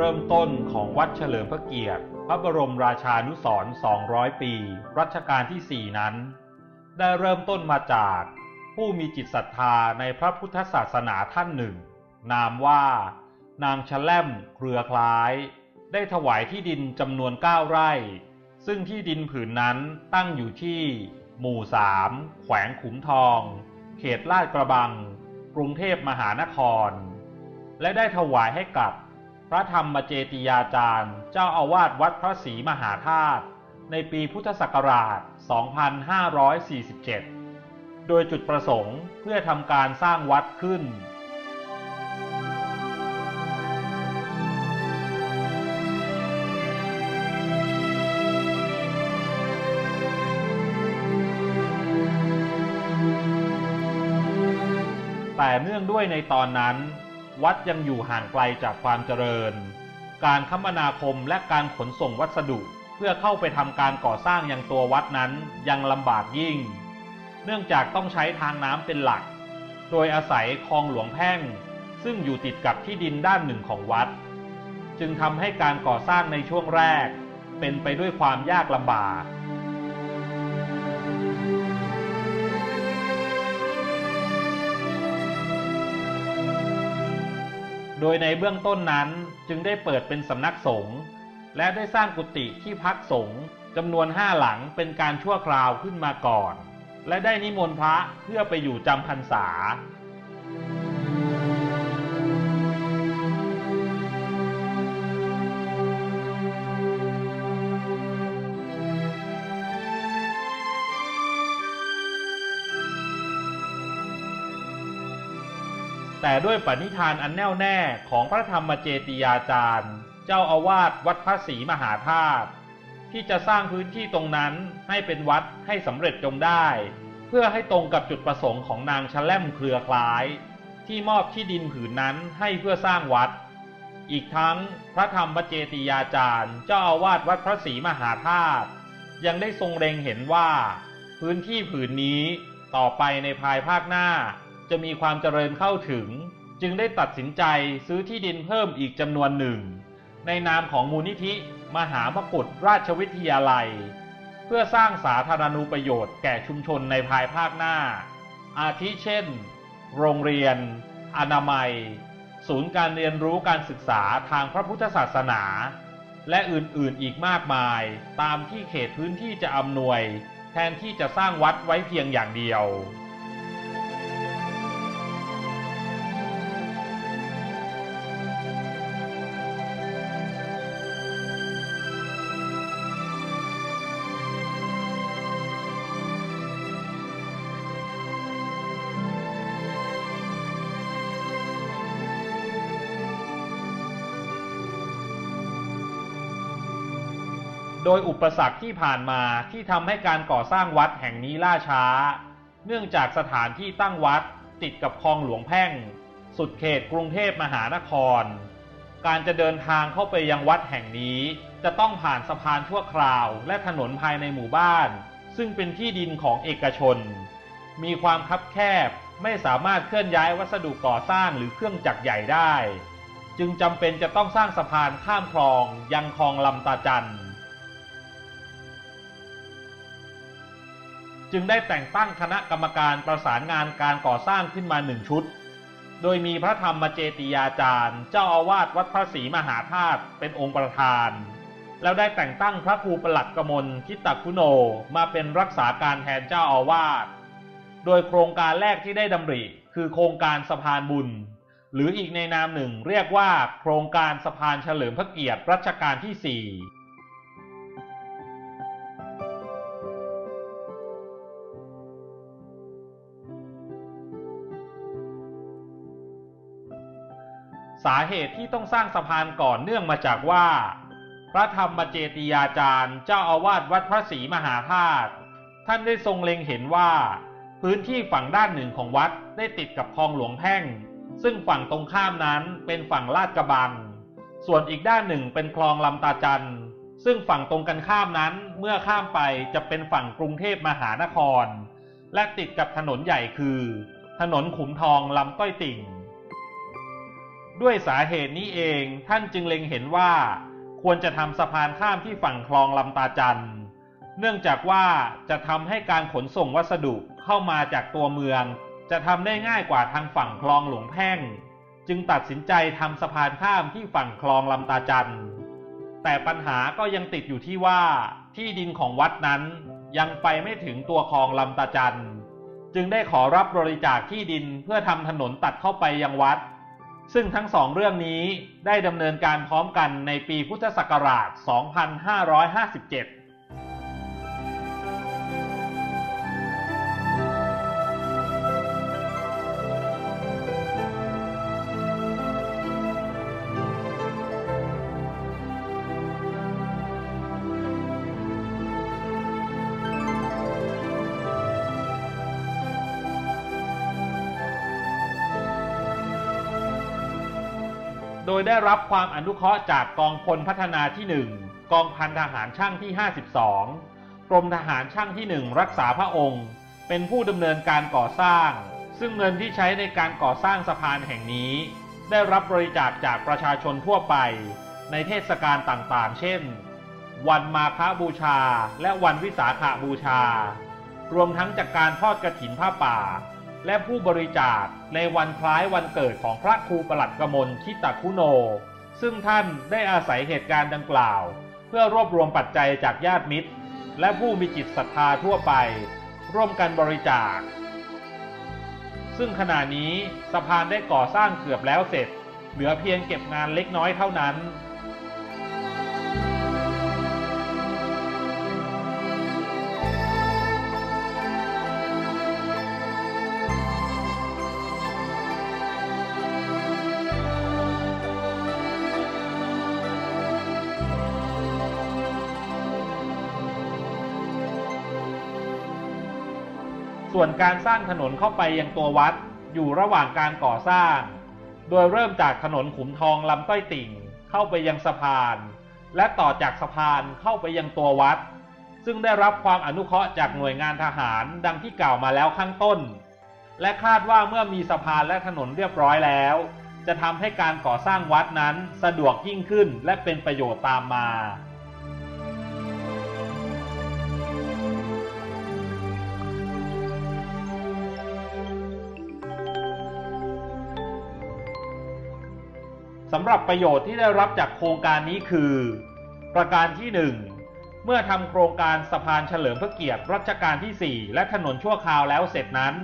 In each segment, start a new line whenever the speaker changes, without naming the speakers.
เริ่มต้นของวัดเฉลิมพระเกียรติ พระบรมราชานุสรณ์200 ปี รัชกาลที่ 4 นั้น ได้เริ่มต้นมาจาก ผู้มีจิตศรัทธาในพระพุทธศาสนาท่านหนึ่ง นามว่า นางชะแล่มเครือคล้าย ได้ถวายที่ดินจำนวน 9 ไร่ ซึ่งที่ดินผืนนั้นตั้งอยู่ที่ หมู่ 3 แขวงขุมทอง เขตลาดกระบัง กรุงเทพมหานคร และได้ถวายให้กับ พระธรรมเจติยาจารย์ เจ้าอาวาสวัดพระศรีมหาธาตุในปีพุทธศักราช 2547 โดยจุดประสงค์เพื่อทำการสร้างวัดขึ้น แต่เนื่องด้วยในตอนนั้น วัดยังอยู่ห่างไกลจากความเจริญ การคมนาคมและการขนส่งวัสดุเพื่อเข้าไปทำการก่อสร้างยังตัววัดนั้นยังลำบากยิ่ง เนื่องจากต้องใช้ทางน้ำเป็นหลัก โดยอาศัยคลองหลวงแพ่ง ซึ่งอยู่ติดกับที่ดินด้านหนึ่งของวัด จึงทำให้การก่อสร้างในช่วงแรก เป็นไปด้วยความยากลำบาก โดยในเบื้องต้นนั้นจึงได้เปิดเป็นสำนักสงฆ์และได้สร้างกุฏิที่พักสงฆ์จำนวนห้าหลังเป็นการชั่วคราวขึ้นมาก่อน และได้นิมนต์พระเพื่อไปอยู่จำพรรษา แต่ด้วยปณิธานอันแน่วแน่ของพระธรรมเจติยาจารย์ เจ้าอาวาสวัดพระศรีมหาธาตุที่จะสร้างพื้นที่ตรงนั้นให้เป็นวัดให้สำเร็จจงได้ เพื่อให้ตรงกับจุดประสงค์ของนางชะแลมเครือคล้าย ที่มอบที่ดินผืนนั้นให้เพื่อสร้างวัด อีกทั้งพระธรรมเจติยาจารย์ เจ้าอาวาสวัดพระศรีมหาธาตุยังได้ทรงเล็งเห็นว่า พื้นที่ผืนนี้ต่อไปในภายภาคหน้า จะมีความเจริญเข้าถึง จึงได้ตัดสินใจซื้อที่ดินเพิ่มอีกจำนวนหนึ่ง ในนามของมูลนิธิมหามกุฏราชวิทยาลัย เพื่อสร้างสาธารณูประโยชน์แก่ชุมชนในภายภาคหน้า อาทิเช่น โรงเรียน อนามัย ศูนย์การเรียนรู้การศึกษาทางพระพุทธศาสนา และอื่นๆอีกมากมายตามที่เขตพื้นที่จะอำนวย แทนที่จะสร้างวัดไว้เพียงอย่างเดียว โดยอุปสรรคที่ผ่านมาที่ทำให้การก่อสร้างวัดแห่งนี้ล่าช้า เนื่องจากสถานที่ตั้งวัดติดกับคลองหลวงแพ่ง สุดเขตกรุงเทพมหานคร การจะเดินทางเข้าไปยังวัดแห่งนี้ จะต้องผ่านสะพานชั่วคราว และถนนภายในหมู่บ้าน ซึ่งเป็นที่ดินของเอกชน มีความคับแคบไม่สามารถเคลื่อนย้ายวัสดุก่อสร้างหรือเครื่องจักรใหญ่ได้ จึงจำเป็นจะต้องสร้างสะพานข้ามคลองยังคลองลำตาจันทร์ จึงได้แต่งตั้งคณะกรรมการประสานงานการก่อสร้างขึ้นมาหนึ่งชุด โดยมีพระธรรมเจติยาจารย์ เจ้าอาวาสวัดพระศรีมหาธาตุเป็นองค์ประธาน แล้วได้แต่งตั้งพระครูประหลัดกมลทิตคุโนมาเป็นรักษาการแทนเจ้าอาวาส โดยโครงการแรกที่ได้ดำริคือโครงการสะพานบุญ หรืออีกในนามหนึ่งเรียกว่าโครงการสะพานเฉลิมพระเกียรติรัชกาลที่4 สาเหตุที่ต้องสร้างสะพานก่อนเนื่องมาจากว่า พระธรรมเจติยาจารย์เจ้าอาวาสวัดพระศรีมหาธาตุท่านได้ทรงเล็งเห็นว่า พื้นที่ฝั่งด้านหนึ่งของวัดได้ติดกับคลองหลวงแพ่ง ซึ่งฝั่งตรงข้ามนั้นเป็นฝั่งลาดกระบัง ส่วนอีกด้านหนึ่งเป็นคลองลำตาจันซึ่งฝั่งตรงกันข้ามนั้นเมื่อข้ามไปจะเป็นฝั่งกรุงเทพมหานคร และติดกับถนนใหญ่คือ ถนนขุมทองลำต้อยติ่ง ด้วยสาเหตุนี้เองท่านจึงเล็งเห็นว่า ควรจะทำสะพานข้ามที่ฝั่งคลองลำตาจัน เนื่องจากว่าจะทำให้การขนส่งวัสดุเข้ามาจากตัวเมือง จะทำได้ง่ายกว่าทางฝั่งคลองหลวงแพ่ง จึงตัดสินใจทำสะพานข้ามที่ฝั่งคลองลำตาจัน แต่ปัญหาก็ยังติดอยู่ที่ว่าที่ดินของวัดนั้นยังไปไม่ถึงตัวคลองลำตาจัน จึงได้ขอรับบริจาคที่ดินเพื่อทำถนนตัดเข้าไปยังวัด ซึ่งทั้งสองเรื่องนี้ได้ดำเนินการพร้อมกันในปีพุทธศักราช 2557 โดยได้รับความอนุเคราะห์จากกองพลพัฒนาที่ 1 กองพันทหารช่างที่ 52 กรมทหารช่างที่ 1 รักษาพระองค์ เป็นผู้ดำเนินการก่อสร้าง ซึ่งเงินที่ใช้ในการก่อสร้างสะพานแห่งนี้ ได้รับบริจาคจากประชาชนทั่วไป ในเทศกาลต่างๆ เช่น วันมาฆบูชา และวันวิสาขบูชา รวมทั้งจากการทอดกระถินผ้าป่า และผู้บริจาคในวันคล้ายวันเกิดของพระครูประหลัดกมลคิตาคุโน ซึ่งท่านได้อาศัยเหตุการณ์ดังกล่าว เพื่อรวบรวมปัจจัยจากญาติมิตร และผู้มีจิตศรัทธาทั่วไป ร่วมกันบริจาค ซึ่งขณะนี้สะพานได้ก่อสร้างเกือบแล้วเสร็จ เหลือเพียงเก็บงานเล็กน้อยเท่านั้น ส่วนการสร้างถนนเข้าไปยังตัววัดอยู่ระหว่างการก่อสร้าง โดยเริ่มจากถนนขุมทองลำต้อยติ่งเข้าไปยังสะพาน และต่อจากสะพานเข้าไปยังตัววัด ซึ่งได้รับความอนุเคราะห์จากหน่วยงานทหารดังที่กล่าวมาแล้วข้างต้น และคาดว่าเมื่อมีสะพานและถนนเรียบร้อยแล้ว จะทำให้การก่อสร้างวัดนั้นสะดวกยิ่งขึ้นและเป็นประโยชน์ตามมาำหรับประโยชน์ที่ได้รับจากโครงการนี้คือ ประการที่ 1 เมื่อทำโครงการสะพานเฉลิมพระเกียรติรัชกาลที่ 4 และถนนชั่วคราวแล้วเสร็จนั้น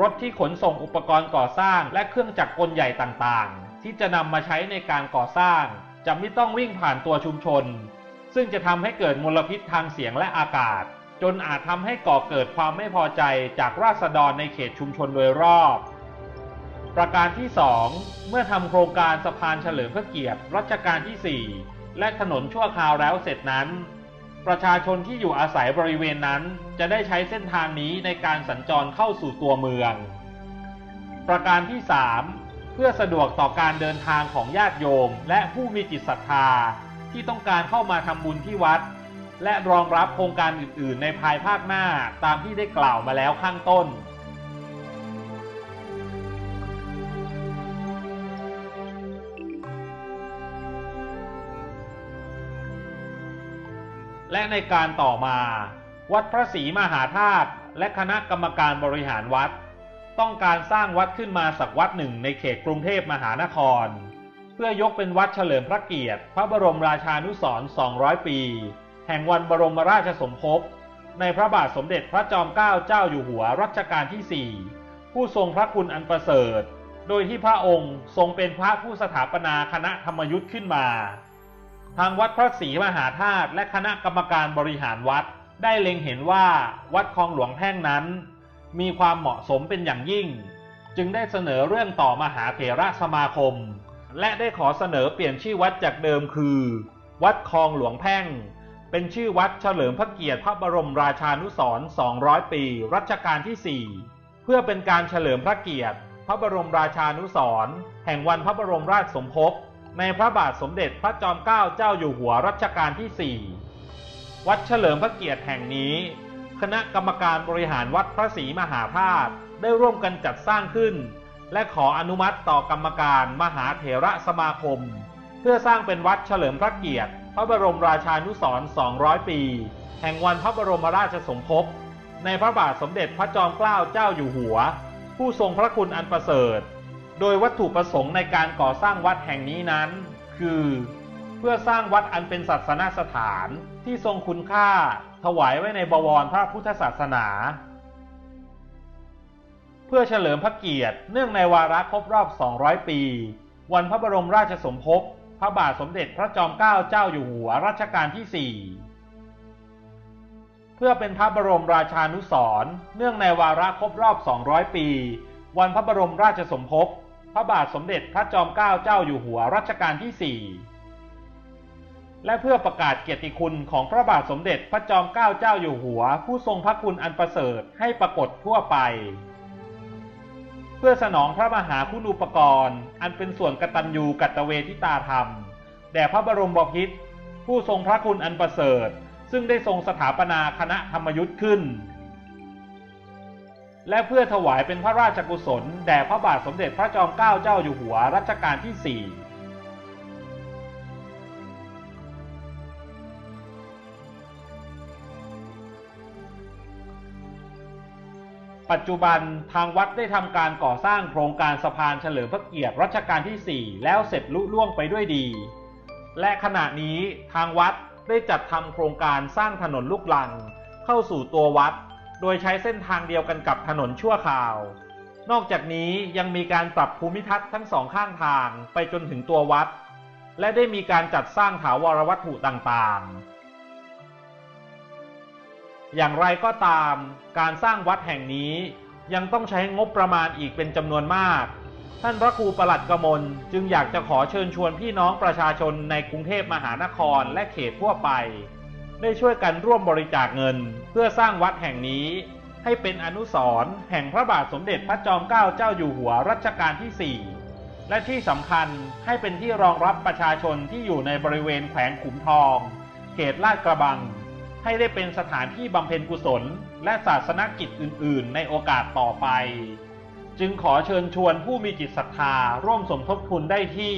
รถที่ขนส่งอุปกรณ์ก่อสร้างและเครื่องจักรกลใหญ่ต่างๆ ที่จะนำมาใช้ในการก่อสร้าง จะไม่ต้องวิ่งผ่านตัวชุมชน ซึ่งจะทำให้เกิดมลพิษทางเสียงและอากาศ จนอาจทำให้ก่อเกิดความไม่พอใจจากราษฎรในเขตชุมชนโดยรอบ ประการที่ 2 เมื่อทำโครงการสะพานเฉลิมพระเกียรติรัชกาลที่ 4 และถนนชั่วคราวแล้วเสร็จนั้น ประชาชนที่อยู่อาศัยบริเวณนั้นจะได้ใช้เส้นทางนี้ในการสัญจรเข้าสู่ตัวเมือง ประการที่ 3 เพื่อสะดวกต่อการเดินทางของญาติโยม และผู้มีจิตศรัทธาที่ต้องการเข้ามาทำบุญที่วัด และรองรับโครงการอื่น ๆ ในภายภาคหน้าตามที่ได้กล่าวมาแล้วข้างต้น ในการต่อมา วัดพระศรีมหาธาตุและคณะกรรมการบริหารวัด ต้องการสร้างวัดขึ้นมาสักวัดหนึ่งในเขตกรุงเทพมหานคร เพื่อยกเป็นวัดเฉลิมพระเกียรติ พระบรมราชานุสรณ์200 ปี แห่งวันบรมราชสมภพในพระบาทสมเด็จพระจอมเกล้าเจ้าอยู่หัวรัชกาลที่ 4 ผู้ทรงพระคุณอันประเสริฐ โดยที่พระองค์ทรงเป็นพระผู้สถาปนาคณะธรรมยุทธ์ขึ้นมา ทางวัดพระศรีมหาธาตุและคณะกรรมการบริหารวัดได้เล็งเห็นว่าวัดคลองหลวงแพ่งนั้น มีความเหมาะสมเป็นอย่างยิ่ง จึงได้เสนอเรื่องต่อมหาเถระสมาคม และได้ขอเสนอเปลี่ยนชื่อวัดจากเดิมคือ วัดคลองหลวงแพ่ง เป็นชื่อวัดเฉลิมพระเกียรติพระบรมราชานุสรณ์200 ปี รัชกาลที่ 4 เพื่อเป็นการเฉลิมพระเกียรติ พระบรมราชานุสรณ์แห่งวันพระบรมราชสมภพ ในพระบาทสมเด็จพระจอมเกล้าเจ้าอยู่หัวรัชกาลที่ 4 วัดเฉลิมพระเกียรติแห่งนี้ คณะกรรมการบริหารวัดพระศรีมหาธาตุได้ร่วมกันจัดสร้างขึ้น และขออนุมัติต่อกรรมการมหาเถระสมาคม เพื่อสร้างเป็นวัดเฉลิมพระเกียรติ พระบรมราชานุสรณ์200 ปี แห่งวันพระบรมราชสมภพในพระบาทสมเด็จพระจอมเกล้าเจ้าอยู่หัว ผู้ทรงพระคุณอันประเสริฐ โดยวัตถุประสงค์ในการก่อสร้างวัดแห่งนี้นั้น คือ เพื่อสร้างวัดอันเป็นศาสนสถานที่ทรงคุณค่าถวายไว้ในบวรพระพุทธศาสนา เพื่อเฉลิมพระเกียรติเนื่องในวาระครบรอบ 200 ปี วันพระบรมราชสมภพพระบาทสมเด็จพระจอมเกล้าเจ้าอยู่หัวรัชกาลที่ 4 เพื่อเป็นพระบรมราชานุสร์เนื่องในวาระครบรอบ 200 ปี วันพระบรมราชสมภพ ระบาทสมเด็จพระจอมเกล้าเจ้าอยู่หัวรัชกาลที่ 4 และเพื่อประกาศเกียรติคุณของพระบาทสมเด็จพระจอมเกล้าเจ้าอยู่หัว ผู้ทรงพระคุณอันประเสริฐให้ปรากฏทั่วไป เพื่อสนองพระมหาคุณูปกรณ์อันเป็นส่วนกตัญญูกตเวทิตาธรรมแด่พระบรมบพิตรผู้ทรงพระคุณอันประเสริฐ ซึ่งได้ทรงสถาปนาคณะธรรมยุทธ์ขึ้น และเพื่อถวายเป็นพระราชกุศลแด่พระบาทสมเด็จพระจอมเกล้าเจ้าอยู่หัวรัชกาลที่ 4ปัจจุบันทางวัดได้ทำการก่อสร้างโครงการสะพานเฉลิมพระเกียรติรัชกาลที่ 4 แล้วเสร็จลุล่วงไปด้วยดี และขณะนี้ทางวัดได้จัดทำโครงการสร้างถนนลูกลัง เข้าสู่ตัววัด โดยใช้เส้นทางเดียวกันกับถนนชั่วคราว นอกจากนี้ยังมีการปรับภูมิทัศน์ทั้งสองข้างทางไปจนถึงตัววัด และได้มีการจัดสร้างถาวรวัตถุต่างๆ อย่างไรก็ตาม การสร้างวัดแห่งนี้ยังต้องใช้งบประมาณอีกเป็นจำนวนมาก ท่านพระครูประหลัดกมลจึงอยากจะขอเชิญชวนพี่น้องประชาชนในกรุงเทพมหานครและเขตทั่วไป ได้ช่วยกันร่วมบริจาคเงิน เพื่อสร้างวัดแห่งนี้ ให้เป็นอนุสรณ์แห่งพระบาทสมเด็จพระจอมเกล้าเจ้าอยู่หัวรัชกาลที่ 4 และที่สำคัญให้เป็นที่รองรับประชาชนที่อยู่ในบริเวณแขวงขุมทอง เขตลาดกระบัง ให้ได้เป็นสถานที่บำเพ็ญกุศล และศาสนกิจอื่น ๆ ในโอกาสต่อไป จึงขอเชิญชวนผู้มีจิตศรัทธาร่วมสมทบทุนได้ที่